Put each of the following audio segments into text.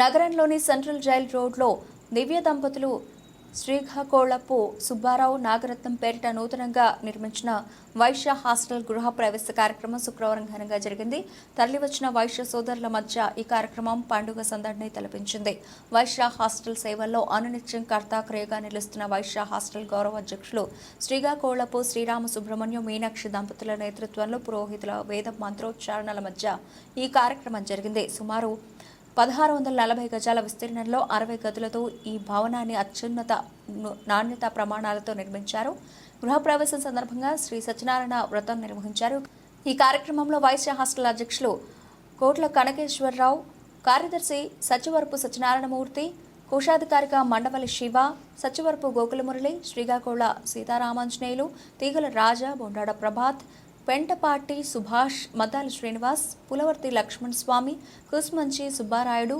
నగరంలోని central jail రోడ్లో దివ్య దంపతులు శ్రీకాకోళపు సుబ్బారావు నాగరత్నం పేరిట నూతనంగా నిర్మించిన వైశ్య హాస్టల్ గృహ ప్రవేశ కార్యక్రమం శుక్రవారం ఘనంగా జరిగింది. తరలివచ్చిన వైశ్య సోదరుల మధ్య ఈ కార్యక్రమం పండుగ సందడిని తలపించింది. వైశ్య హాస్టల్ సేవల్లో అనునిత్యం కర్తాక్రయగా నిలుస్తున్న వైశ్య హాస్టల్ గౌరవ అధ్యక్షులు శ్రీకాకోళపు శ్రీరామ సుబ్రహ్మణ్యం మీనాక్షి దంపతుల నేతృత్వంలో పురోహితుల వేద మంత్రోచ్చారణల మధ్య ఈ కార్యక్రమం జరిగింది. సుమారు పదహారు వందల నలభై గజాల విస్తీర్ణంలో అరవై గదులతో ఈ భవనాన్ని అత్యున్నత నాణ్యత ప్రమాణాలతో నిర్మించారు. గృహప్రవేశం సందర్భంగా శ్రీ సత్యనారాయణ వ్రతం నిర్వహించారు. ఈ కార్యక్రమంలో వైశ్య హాస్టల్ అధ్యక్షులు కోట్ల కనకేశ్వరరావు కార్యదర్శి సచివరపు సత్యనారాయణమూర్తి కోశాధికారిగా మండవలి శివ సచివరపు గోకులమురళి శ్రీకాకుళ సీతారామాంజనేయులు తీగల రాజా బొండాడ ప్రభాత్ పెంటపాటి సుభాష్ మద్దాల శ్రీనివాస్ పులవర్తి లక్ష్మణ్ స్వామి కుస్మంచి సుబ్బారాయుడు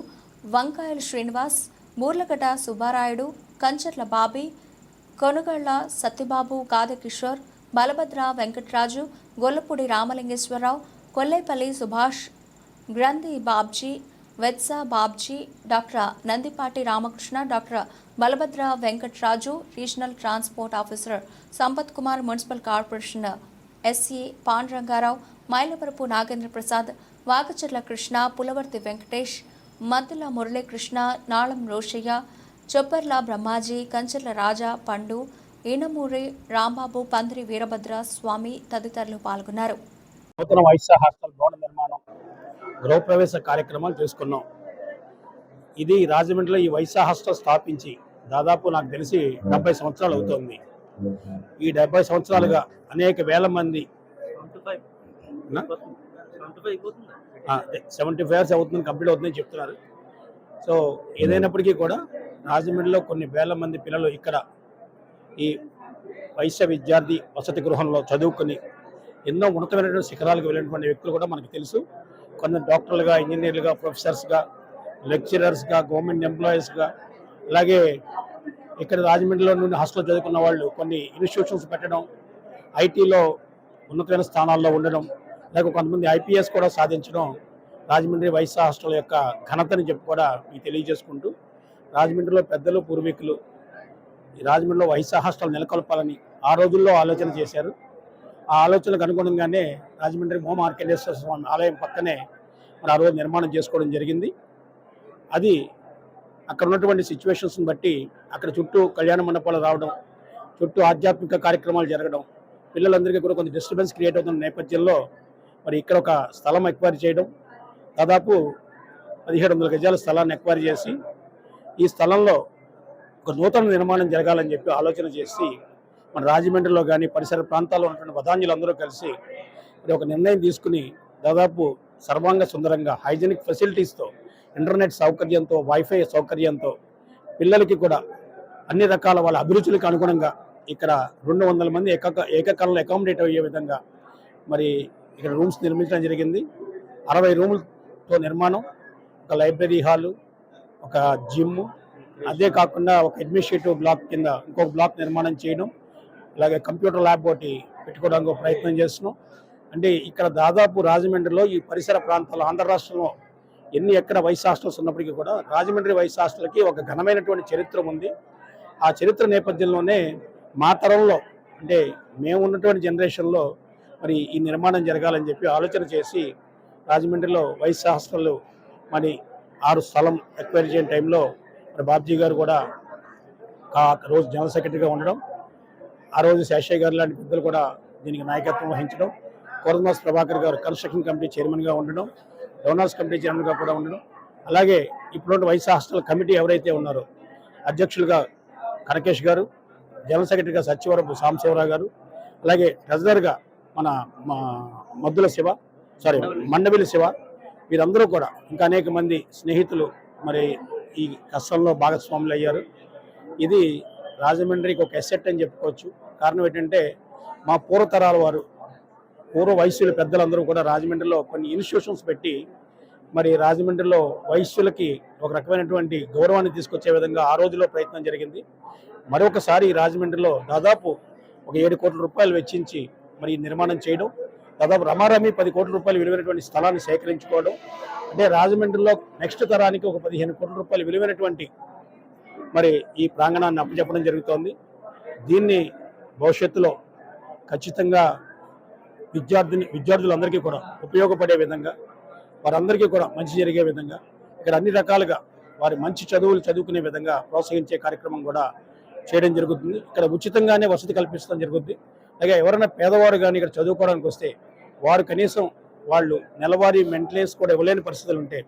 వంకాయల Srinivas Burlagadda Subbarayudu Kancharla Bobby కొనుగళ్ళ Satyababu కాదకిషోర్ Balabhadra Venkatraju Gollapudi Ramalingeswara Rao Kollepalli Subhash Granthi Babji వెత్స Babji doctor Nandipati Ramakrishna doctor Balabhadra Venkatraju regional transport officer Sampath Kumar municipal corporation SA pan Rangarao Mylavarapu Nagendra Prasad Vakacharla Krishna Pulavarthi Venkatesh Maddula Muralikrishna Nalam Rosaiah Chopparla Brahmaji Kancharla Raja Pandu Enamuri Rambabu పందిరి వీరభద్ర స్వామి తదితరులు పాల్గొన్నారు. నూతన వైశ్య హాస్టల్ భవన నిర్మాణం గృహప్రవేశ కార్యక్రమాలు చేసుకున్నాం. ఇది రాజమండ్రిలో ఈ వైశ్య హాస్టల్ స్థాపించి దాదాపు నాకు తెలిసి డెబ్బై సంవత్సరాలు అవుతోంది. ఈ డెబ్బై సంవత్సరాలుగా అనేక వేల మంది సెవెంటీ ఫైవ్. ఇయర్స్ అవుతుంది కంప్లీట్ అవుతుందని చెప్తున్నారు. సో ఏదైనప్పటికీ కూడా రాజమండ్రిలో కొన్ని వేల మంది పిల్లలు ఇక్కడ ఈ వైశ్య విద్యార్థి వసతి గృహంలో చదువుకొని ఎన్నో ఉన్నతమైనటువంటి శిఖరాలకు వెళ్ళినటువంటి వ్యక్తులు కూడా మనకు తెలుసు. కొంత డాక్టర్లుగా ఇంజనీర్లుగా ప్రొఫెసర్స్గా లెక్చరర్స్గా గవర్నమెంట్ ఎంప్లాయీస్గా అలాగే ఇక్కడ రాజమండ్రిలో నుండి హాస్టల్ చదువుకున్న వాళ్ళు కొన్ని ఇన్స్టిట్యూషన్స్ పెట్టడం ఐటీలో ఉన్నతమైన స్థానాల్లో ఉండడం లేక కొంతమంది ఐపీఎస్ కూడా సాధించడం రాజమండ్రి వైసా హాస్టల్ యొక్క ఘనతని చెప్పి కూడా మీకు తెలియజేసుకుంటూ రాజమండ్రిలో పెద్దలు పూర్వీకులు రాజమండ్రిలో వైసా హాస్టల్ నెలకొల్పాలని ఆ రోజుల్లో ఆలోచన చేశారు. ఆ ఆలోచనకు అనుగుణంగానే రాజమండ్రి మోమ మార్కండేశ్వర స్వామి ఆలయం పక్కనే మరి ఆ రోజు నిర్మాణం చేసుకోవడం జరిగింది. అది అక్కడ ఉన్నటువంటి సిచ్యువేషన్స్ని బట్టి అక్కడ చుట్టూ కళ్యాణ మండపాలు రావడం చుట్టూ ఆధ్యాత్మిక కార్యక్రమాలు జరగడం పిల్లలందరికీ కూడా కొంత డిస్టర్బెన్స్ క్రియేట్ అవుతున్న నేపథ్యంలో మరి ఇక్కడ ఒక స్థలం ఎక్వైరీ చేయడం దాదాపు పదిహేడు వందల గజాల స్థలాన్ని ఎక్వైరీ చేసి ఈ స్థలంలో ఒక నూతన నిర్మాణం జరగాలని చెప్పి ఆలోచన చేసి మన రాజమండ్రిలో కానీ పరిసర ప్రాంతాల్లో ఉన్నటువంటి వదాంజులందరూ కలిసి ఇది ఒక నిర్ణయం తీసుకుని దాదాపు సర్వాంగ సుందరంగా హైజెనిక్ ఫెసిలిటీస్తో ఇంటర్నెట్ సౌకర్యంతో వైఫై సౌకర్యంతో పిల్లలకి కూడా అన్ని రకాల వాళ్ళ అభిరుచులకు అనుగుణంగా ఇక్కడ రెండు వందల మంది ఏక ఏకకాలంలో అకామిడేట్ అయ్యే విధంగా మరి ఇక్కడ రూమ్స్ నిర్మించడం జరిగింది. అరవై రూములతో నిర్మాణం ఒక లైబ్రరీ హాలు ఒక జిమ్ అదే కాకుండా ఒక అడ్మినిస్ట్రేటివ్ బ్లాక్ కింద ఇంకొక బ్లాక్ నిర్మాణం చేయడం అలాగే కంప్యూటర్ ల్యాబ్ ఒకటి పెట్టుకోవడానికి ప్రయత్నం చేస్తున్నాం. అంటే ఇక్కడ దాదాపు రాజమండ్రిలో ఈ పరిసర ప్రాంతాల్లో ఆంధ్ర రాష్ట్రంలో ఎన్ని ఎక్కడ వైస్ హాస్టల్స్ ఉన్నప్పటికీ కూడా రాజమండ్రి వైస్ హాస్టల్కి ఒక ఘనమైనటువంటి చరిత్ర ఉంది. ఆ చరిత్ర నేపథ్యంలోనే మా తరంలో అంటే మేము ఉన్నటువంటి జనరేషన్లో మరి ఈ నిర్మాణం జరగాలని చెప్పి ఆలోచన చేసి రాజమండ్రిలో వైస్ హాస్టల్ మరి ఆరు స్థలం ఎక్వైర్ చేయని టైంలో మరి బాబ్జీ గారు కూడా ఆ రోజు జనరల్ సెక్రటరీగా ఉండడం ఆ రోజు శేషయ్య గారు లాంటి పెద్దలు కూడా దీనికి నాయకత్వం వహించడం కోరదాస్ ప్రభాకర్ గారు కన్స్ట్రక్షన్ కమిటీ చైర్మన్గా ఉండడం గవర్నర్స్ కమిటీ చైర్మన్గా కూడా ఉండడం. అలాగే ఇప్పుడు వైస్ హాస్టల్ కమిటీ ఎవరైతే ఉన్నారో అధ్యక్షులుగా కనకేష్ గారు జనరల్ సెక్రటరీగా సత్యవరపు సాంబశివరావు గారు అలాగే ట్రెజరర్గా మన మా మద్దుల శివ సారీ మండవిలి శివ వీరందరూ కూడా ఇంకా అనేక మంది స్నేహితులు మరి ఈ కష్టంలో భాగస్వాములు అయ్యారు. ఇది రాజమండ్రికి ఒక ఎసెట్ అని చెప్పుకోవచ్చు. కారణం ఏంటంటే మా పూర్వతరాల వారు పూర్వ వైశ్యుల పెద్దలందరూ కూడా రాజమండ్రిలో కొన్ని ఇన్స్టిట్యూషన్స్ పెట్టి మరి రాజమండ్రిలో వైశ్యులకి ఒక రకమైనటువంటి గౌరవాన్ని తీసుకొచ్చే విధంగా ఆ రోజులో ప్రయత్నం జరిగింది. మరొకసారి రాజమండ్రిలో దాదాపు ఒక ఏడు కోట్ల రూపాయలు వెచ్చించి మరి నిర్మాణం చేయడం దాదాపు రమారమి పది కోట్ల రూపాయలు విలువైనటువంటి స్థలాన్ని సేకరించుకోవడం అంటే రాజమండ్రిలో నెక్స్ట్ తరానికి ఒక పదిహేను కోట్ల రూపాయలు విలువైనటువంటి మరి ఈ ప్రాంగణాన్ని అప్పచెప్పడం జరుగుతోంది. దీన్ని భవిష్యత్తులో ఖచ్చితంగా విద్యార్థిని విద్యార్థులందరికీ కూడా ఉపయోగపడే విధంగా వారందరికీ కూడా మంచి జరిగే విధంగా ఇక్కడ అన్ని రకాలుగా వారి మంచి చదువులు చదువుకునే విధంగా ప్రోత్సహించే కార్యక్రమం కూడా చేయడం జరుగుతుంది. ఇక్కడ ఉచితంగానే వసతి కల్పించడం జరుగుతుంది అలాగే ఎవరైనా పేదవారు కానీ ఇక్కడ చదువుకోవడానికి వస్తే వారు కనీసం వాళ్ళు నెలవారీ మెంటలేస్ కూడా ఇవ్వలేని పరిస్థితులు ఉంటే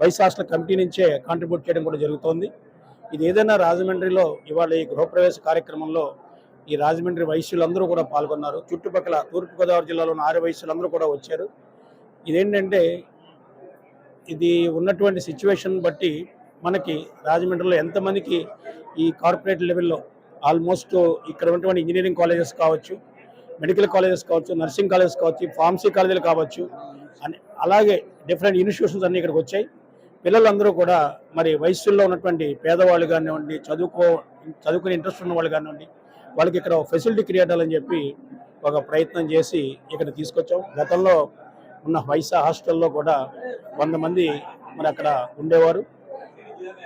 వైస్ హాస్టల్ కమిటీ నుంచే కాంట్రిబ్యూట్ చేయడం కూడా జరుగుతోంది. ఇది ఏదైనా రాజమండ్రిలో ఇవాళ ఈ గృహప్రవేశ కార్యక్రమంలో ఈ రాజమండ్రి వైశ్యులందరూ కూడా పాల్గొన్నారు. చుట్టుపక్కల తూర్పుగోదావరి జిల్లాలో ఉన్న ఆరు వైశ్యులందరూ కూడా వచ్చారు. ఇదేంటంటే ఇది ఉన్నటువంటి సిచ్యువేషన్ బట్టి మనకి రాజమండ్రిలో ఎంతమందికి ఈ కార్పొరేట్ లెవెల్లో ఆల్మోస్ట్ ఇక్కడ ఉన్నటువంటి ఇంజనీరింగ్ కాలేజెస్ కావచ్చు మెడికల్ కాలేజెస్ కావచ్చు నర్సింగ్ కాలేజెస్ కావచ్చు ఫార్మసీ కాలేజీలు కావచ్చు అని అలాగే డిఫరెంట్ ఇన్స్టిట్యూషన్స్ అన్ని ఇక్కడికి వచ్చాయి. పిల్లలందరూ కూడా మరి వయస్సుల్లో ఉన్నటువంటి పేదవాళ్ళు కానివ్వండి చదువుకో చదువుకునే ఇంట్రెస్ట్ ఉన్న వాళ్ళు కానివ్వండి వాళ్ళకి ఇక్కడ ఫెసిలిటీ క్రియేట్ అని చెప్పి ఒక ప్రయత్నం చేసి ఇక్కడ తీసుకొచ్చాం. గతంలో ఉన్న వైసా హాస్టల్లో కూడా వంద మంది మరి అక్కడ ఉండేవారు.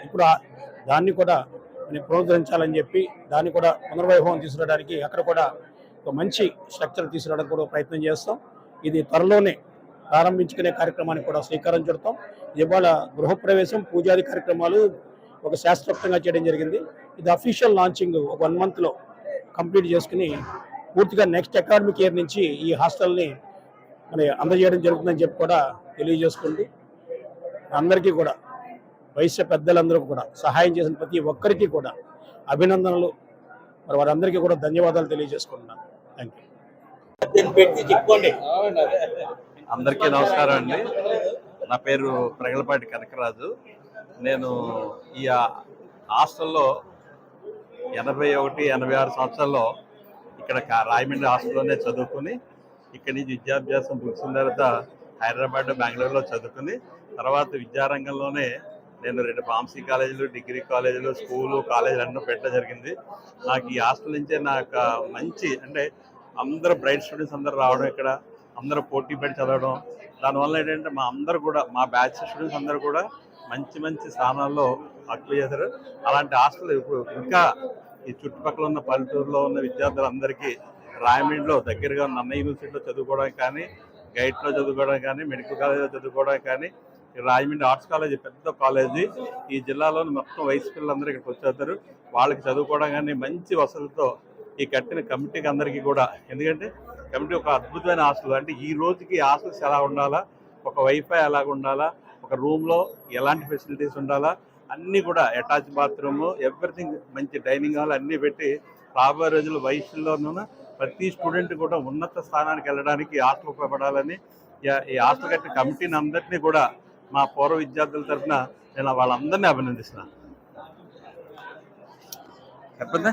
ఇప్పుడు దాన్ని కూడా మనం ప్రోత్సహించాలని చెప్పి దాన్ని కూడా పునర్వైభవం తీసుకురావడానికి అక్కడ కూడా ఒక మంచి స్ట్రక్చర్ తీసుకురావడానికి కూడా ప్రయత్నం చేస్తాం. ఇది త్వరలోనే ప్రారంభించుకునే కార్యక్రమానికి కూడా శ్రీకారం చుడతాం. ఇవాళ గృహప్రవేశం పూజాది కార్యక్రమాలు ఒక శాస్త్రోక్తంగా చేయడం జరిగింది. ఇది అఫీషియల్ లాంచింగ్ ఒక వన్ మంత్లో కంప్లీట్ చేసుకుని పూర్తిగా నెక్స్ట్ అకాడమిక్ ఇయర్ నుంచి ఈ హాస్టల్ని మరి అందజేయడం జరుగుతుందని చెప్పి కూడా తెలియజేసుకుంటూ అందరికీ కూడా వయస్సు పెద్దలందరూ కూడా సహాయం చేసిన ప్రతి ఒక్కరికి కూడా అభినందనలు. మరి వారందరికీ కూడా ధన్యవాదాలు తెలియజేసుకుంటున్నాను. థ్యాంక్ యూ అందరికీ నమస్కారం అండి. నా పేరు ప్రగలపాటి కనకరాజు. నేను ఈ హాస్టల్లో ఎనభై ఒకటి ఎనభై ఆరు సంవత్సరాల్లో ఇక్కడ రాయమండ్రి హాస్టల్లోనే చదువుకుని ఇక్కడి నుంచి విద్యాభ్యాసం ముగిసిన తర్వాత హైదరాబాద్ బెంగళూరులో చదువుకుని తర్వాత విద్యారంగంలోనే నేను రెండు ఫార్మసీ కాలేజీలు డిగ్రీ కాలేజీలు స్కూలు కాలేజీలు అన్నీ పెట్టడం జరిగింది. నాకు ఈ హాస్టల్ నుంచే నాకు మంచి అంటే అందరూ బ్రైట్ స్టూడెంట్స్ అందరూ రావడం ఇక్కడ అందరూ పోటీ పడి చదవడం. దానివల్ల ఏంటంటే మా అందరు కూడా మా బ్యాచ్ స్టూడెంట్స్ అందరూ కూడా మంచి మంచి స్థానాల్లో అక్లు చేశారు. అలాంటి హాస్టల్ ఇప్పుడు ఇంకా ఈ చుట్టుపక్కల ఉన్న పల్లెటూరులో ఉన్న విద్యార్థులందరికీ రాయమండ్రిలో దగ్గరగా ఉన్న అన్న యూనివర్సిటీలో చదువుకోవడానికి కానీ గైట్లో చదువుకోవడానికి కానీ మెడికల్ కాలేజీలో చదువుకోవడానికి కానీ రాజమండ్రి ఆర్ట్స్ కాలేజీ పెద్ద కాలేజీ. ఈ జిల్లాలోని మొత్తం వయసు పిల్లలందరూ ఇక్కడికి వచ్చేస్తారు. వాళ్ళకి చదువుకోవడం కానీ మంచి వసతులతో ఈ కట్టిన కమిటీకి అందరికీ కూడా ఎందుకంటే కమిటీ ఒక అద్భుతమైన హాస్టల్. అంటే ఈ రోజుకి హాస్టల్స్ ఎలా ఉండాలా? ఒక వైఫై ఎలాగ ఉండాలా ఒక రూమ్లో ఎలాంటి ఫెసిలిటీస్ ఉండాలా? అన్నీ కూడా అటాచ్ బాత్రూమ్ ఎవ్రీథింగ్ మంచి డైనింగ్ హాల్ అన్నీ పెట్టి రాబోయే రోజుల్లో వయసులోనూ ప్రతి స్టూడెంట్ కూడా ఉన్నత స్థానానికి వెళ్ళడానికి ఈ హాస్టల్ ఉపయోగపడాలని ఈ- ఈ హాస్టల్ కట్టిన కమిటీని అందరినీ కూడా మా పూర్వ విద్యార్థుల తరఫున నేను వాళ్ళందరినీ అభినందిస్తున్నాను చెప్పండి.